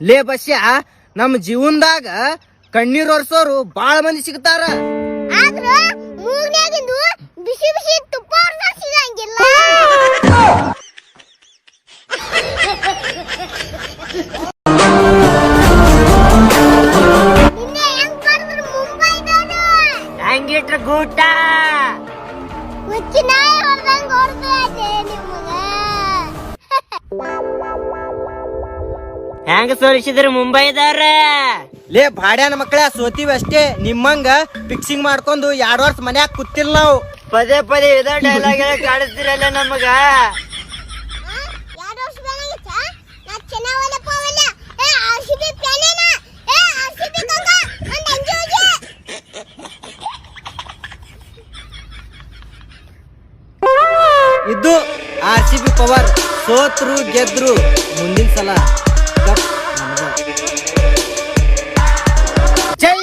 ಲೇ ಬಸ್ಯ ನಮ್ಮ ಜೀವನದಾಗ ಕಣ್ಣೀರ್ ಒರ್ಸೋರು ಬಾಳ ಮಂದಿ ಸಿಗ್ತಾರ. ಆದ್ರ ಬಿಸಿ ತುಪ್ಪ ಸಿಗಂಗಿಲ್ಲ. ಹಂಗಿಟ್ರ ಗೂಟ. ಹುಚ್ಚಿ ನಾಯಿ ಹೊಡ್ದಂಗ್ ಹೊಡ್ದು ಹೆಂಗ ಸೋಲಿಸಿದ್ರು ಮುಂಬೈದವ್ರ? ಲೇ ಭಾಡ್ಯಾನ ಮಕ್ಕಳ ಸೋತೀವಿ ಅಷ್ಟೇ. ನಿಮ್ಮಂಗ ಫಿಕ್ಸಿಂಗ್ ಮಾಡ್ಕೊಂಡು ಎರಡ್ ವರ್ಷ ಮನ್ಯಾಗ ಕೂತಿಲ್ಲ ನಾವು. ಪದೇ ಪದೇ ಇದ ಡೈಲಾಗ್ ಕಾಡಿಸ್ತಿರಲ್ಲ ನಮಗ? ಇದು ಆರ್ ಸಿ ಬಿ ಪವರ್ ಸೋತ್ರು ಗೆದ್ರು ಮುಂದಿನ ಸಲ. ಜೈ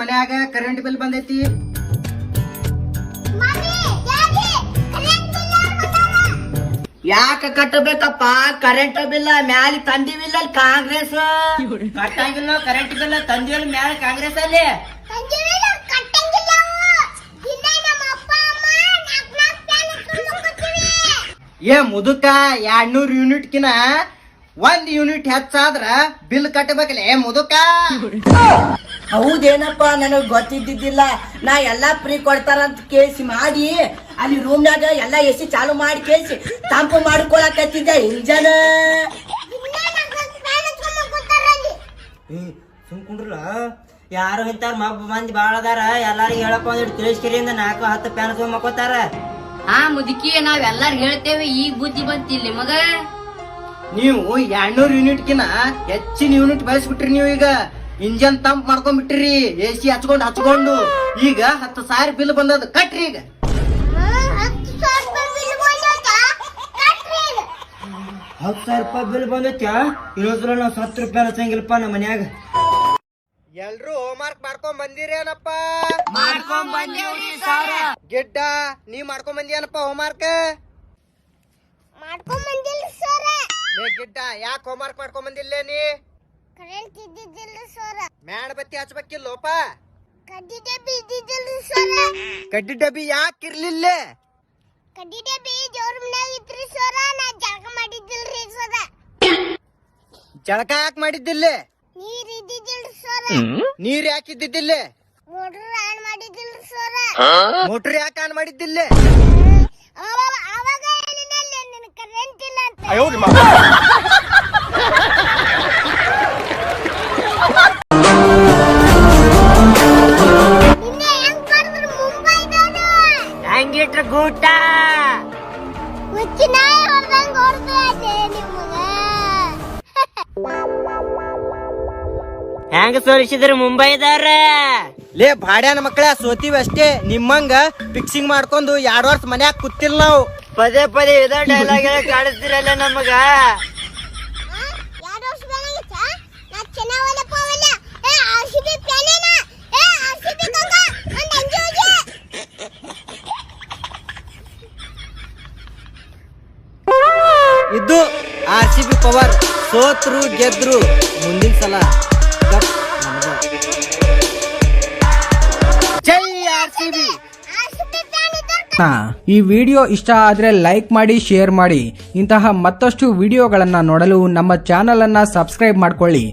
ಮನ್ಯಾಗ ಕರೆಂಟ್ ಬಿಲ್ ಬಂದೈತಿ? ಯಾಕ ಕಟ್ಟಬೇಕಪ್ಪ? ಕರೆಂಟ್ ಬಿಲ್ಲ ಮ್ಯಾಲ ತಂದಿವಿಲ್ಲ ಅಲ್ಲಿ ಕಾಂಗ್ರೆಸ್. ಕಟ್ಟಂಗಿಲ್ಲ ಕರೆಂಟ್ ಬಿಲ್ಲ ತಂದಿವಿಲ್ಲ ಮ್ಯಾಲ ಕಾಂಗ್ರೆಸ್ ಅಲ್ಲಿ. ಏ ಮುದುಕ, ಎರಡ್ನೂರ್ ಯೂನಿಟ್ ಕಿನ ಒಂದ್ ಯೂನಿಟ್ ಹೆಚ್ಚಾದ್ರ ಬಿಲ್ ಕಟ್ಟಬೇಕಲ್ಲ ಏ ಮುದುಕ. ಹೌದೇನಪ್ಪ, ನನಗ್ ಗೊತ್ತಿದ್ದಿದ್ದಿಲ್ಲ. ನಾ ಎಲ್ಲಾ ಫ್ರೀ ಕೊಡ್ತಾರಂತ ಕೇಸಿ ಮಾಡಿ. ಅಲ್ಲಿ ರೂಮ್ನಾಗ ಎಲ್ಲಾ ಎಸಿ ಚಾಲು ಮಾಡಿ ಕೇಳಿಸಿ ತಂಪು ಮಾಡ್ಕೊಳಕತ್ತಿದ್ದ ಇಂಜನ. ಸುಮ್ಕೊಂಡ್ರಲ್ಲ ಯಾರು ಇಂತಾರ ಮಬ್ಬ ಮಂದಿ ಬಾಳ ಅದಾರ. ಎಲ್ಲಾರು ಹೇಳಪ್ಪ ಒಂದಿಟ್ಟು ತಿಳಿಸ್ಕಿರಿಂದ ನಾಲ್ಕು ಹತ್ತು ಪ್ಯಾನ್ ಮಕ್ಕೋತಾರ. ಆ ಮುದುಕಿ ನಾವೆಲ್ಲಾರು ಹೇಳ್ತೇವೆ ಈಗ ಬುದ್ಧಿ ಬಂತಿಲ್ಲ ಮಗ. ನೀವು ಎರಡ್ನೂರ್ ಯೂನಿಟ್ ಕಿನ ಹೆಚ್ಚಿನ ಯೂನಿಟ್ ಬಯಸ್ಬಿಟ್ರಿ ನೀವು ಈಗ. ಇಂಜನ್ ತಂಪ್ ಮಾಡ್ಕೊಂಡ್ಬಿಟ್ರಿ ಎ ಸಿ ಹಚ್ಕೊಂಡು ಹಚ್ಕೊಂಡು. ಈಗ ಹತ್ತು ಸಾವಿರ ಬಿಲ್ ಬಂದದ ಕಟ್ರಿ ಈಗ ಹ್ಮ್, ಹತ್ತು ಸಾವಿರ ರೂಪಾಯಿ ಬಿಲ್ ಬಂದೈತಾ? ಕಟ್ರಿ ಇದು. ಹತ್ತು ಸಾವಿರ ರೂಪಾಯಿ ಬಿಲ್ ಬಂದೈತ್ಯಾ ಇನ್ನೊಂದ್ಸಲ ನಾವು ಹತ್ತು ರೂಪಾಯಿ ಹಚ್ಚಂಗಿಲ್ಲಪ್ಪ ನಮ್ಮ ಮನ್ಯಾಗ. ಎಲ್ರು ಹೋಮ್ವರ್ಕ್ ಮಾಡ್ಕೊಂಡ್ ಬಂದಿರೇನಪ್ಪ? ಮಾಡ್ಕೊಂಡ್ ಬಂದೇವ್ರಿ ಸಾರ. ಗಿಡ್ಡ ನೀ ಮಾಡ್ಕೊಂಡ್ ಬಂದಿಯನಪ್ಪ ಹೋಮ್ವರ್ಕ್ ಮಾಡ್ಕೊಂಡ್ ಬಂದಿಲ್ಲ ಸರ. ಲೇ ಗಿಡ್ಡ ಯಾಕೆ ಹೋಮ್ವರ್ಕ್ ಮಾಡ್ಕೊಂಡ್ ಬಂದಿಲ್ಲ ನೀ? ಕರೆಂಟ್ ಇದ್ದಿದ್ದಿಲ್ಲ ಸರ. ಮ್ಯಾಣ ಬತ್ತಿ ಹಚ್ಬೇಕಿಲ್ಲೋಪ? ಕಡ್ಡಿ ಡಬ್ಬಿ ಇದ್ದಿದ್ದಿಲ್ಲ ಸರ. ಕಡ್ಡಿ ಡಬ್ಬಿ ಯಾಕೆ ಇರ್ಲಿಲ್ಲ ಕಡ್ಡಿ ಡಬ್ಬಿ ಜೋರ್ ಮನ್ಯಾಗ ಜಳಕ ಯಾಕೆ ಮಾಡಿದ್ದಿಲ್ಲ? ನೀರ್ ಇದ್ದಿದ್ದಿಲ್ರಿ ಮೋಟರ್ ನೀರ್ ಯಾಕೆ ಇದ್ದಿದ್ದಿಲ್ಲ? ಮೋಟರ್ ಆನ್ ಮಾಡಿದ್ದಿಲ್ರಿ ಸರ. ಮೋಟ್ರ್ ಯಾಕೆ ಆನ್ ಮಾಡಿದ್ದಿಲ್ಲ? ಅವಾಗ ಕರೆಂಟ್ ಇಲ್ಲ ಅಂತ. ನಿನ್ನೆ ಹೆಂಗಿಟ್ರ ಗೂಟ? ಹೆಂಗ ಸೋಲಿಸಿದ್ರು ಮುಂಬೈದಾರ ಲೇ ಬಾಡ್ಯಾನ ಮಕ್ಕಳ ಸೋತೀವಿ ಅಷ್ಟೇ. ನಿಮ್ಮಂಗ ಫಿಕ್ಸಿಂಗ್ ಮಾಡ್ಕೊಂಡು ಎರಡು ವರ್ಷ ಮನ್ಯಾಗ ಕೂತಿಲ್ಲ ನಾವು. ಪದೇ ಪದೇ ಇದ ಡೈಲಾಗ್ ಕಾಡಿಸ್ತಿರಲ್ಲ ನಮಗ? ಇದು ಆರ್ ಸಿ ಬಿ ಪವರ್ ಸೋತ್ರು ಗೆದ್ರು ಮುಂದಿನ ಸಲ. ಈ ವಿಡಿಯೋ ಇಷ್ಟ ಆದರೆ ಲೈಕ್ ಮಾಡಿ, ಶೇರ್ ಮಾಡಿ. ಇಂತಹ ಮತ್ತಷ್ಟು ವಿಡಿಯೋಗಳನ್ನು ನೋಡಲು ನಮ್ಮ ಚಾನಲ್ ಅನ್ನ ಸಬ್ಸ್ಕ್ರೈಬ್ ಮಾಡ್ಕೊಳ್ಳಿ.